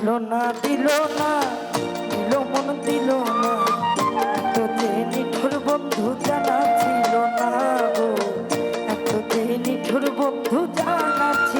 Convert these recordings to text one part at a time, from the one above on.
দিল না দিল না, দিল মন দিল না। এতদিন নিঠুর বন্ধু জানা ছিল না গো এতদিন নিঠুর বন্ধু জানা ছিল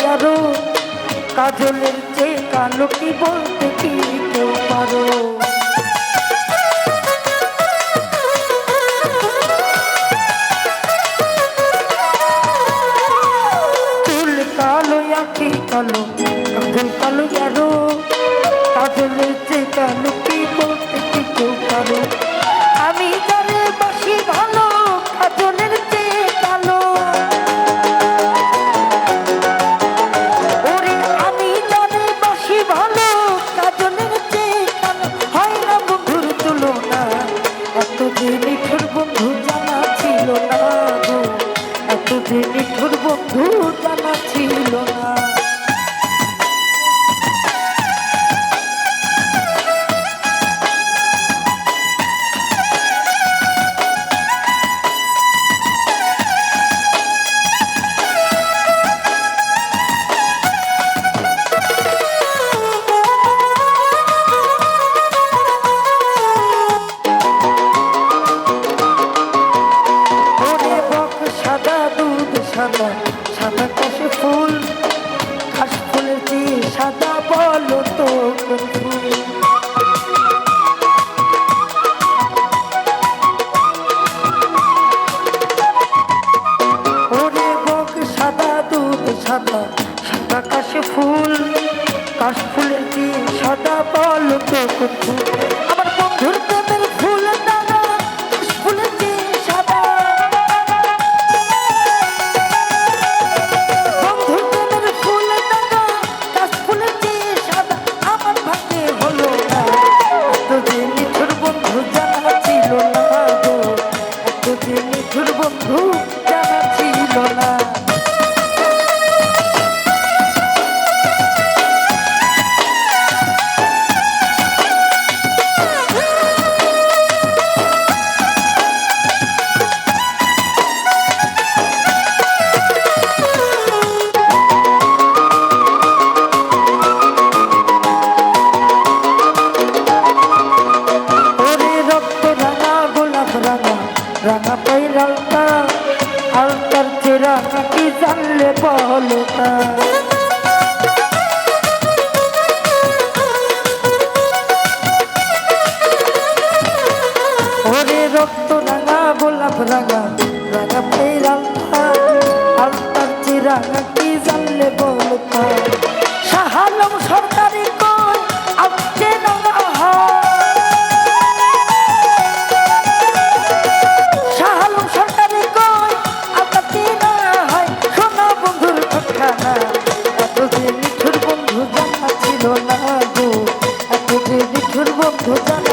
ইয়ারো কাজলের চেয়ে কালো কি বলতে কি কেউ পারো? চুল কালো, আখি কালো কাজল কালো ইয়ারো কাজলের চেয়ে কালো কি বলতে কি কেউ পারো? বন্ধু জানা ছিল না। বলো তো রাঙা পাইর আলতা আলতার চেরা জানলে বলতা শাহালম সরকারি কোন আজকে নাঙা শাহালম সরকারি কই আকাতি না হয় সোনা বন্ধুর ঠিকানা এত যে মিঠুর বন্ধু জানা ছিল না গো এত যে মিঠুর বন্ধু জানা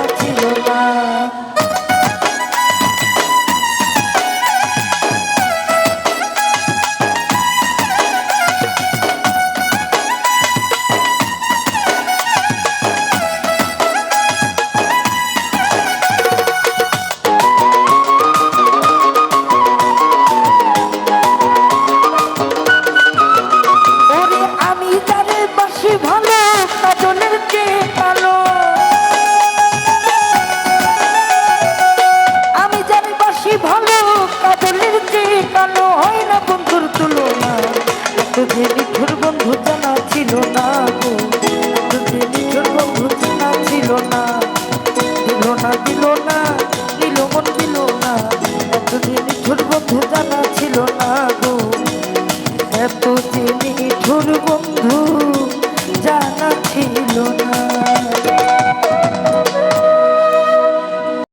ছিল না গো। ছিল না। দিল না দিল না, দিল মন দিল না। যে বন্ধু জানা ছিল না গো।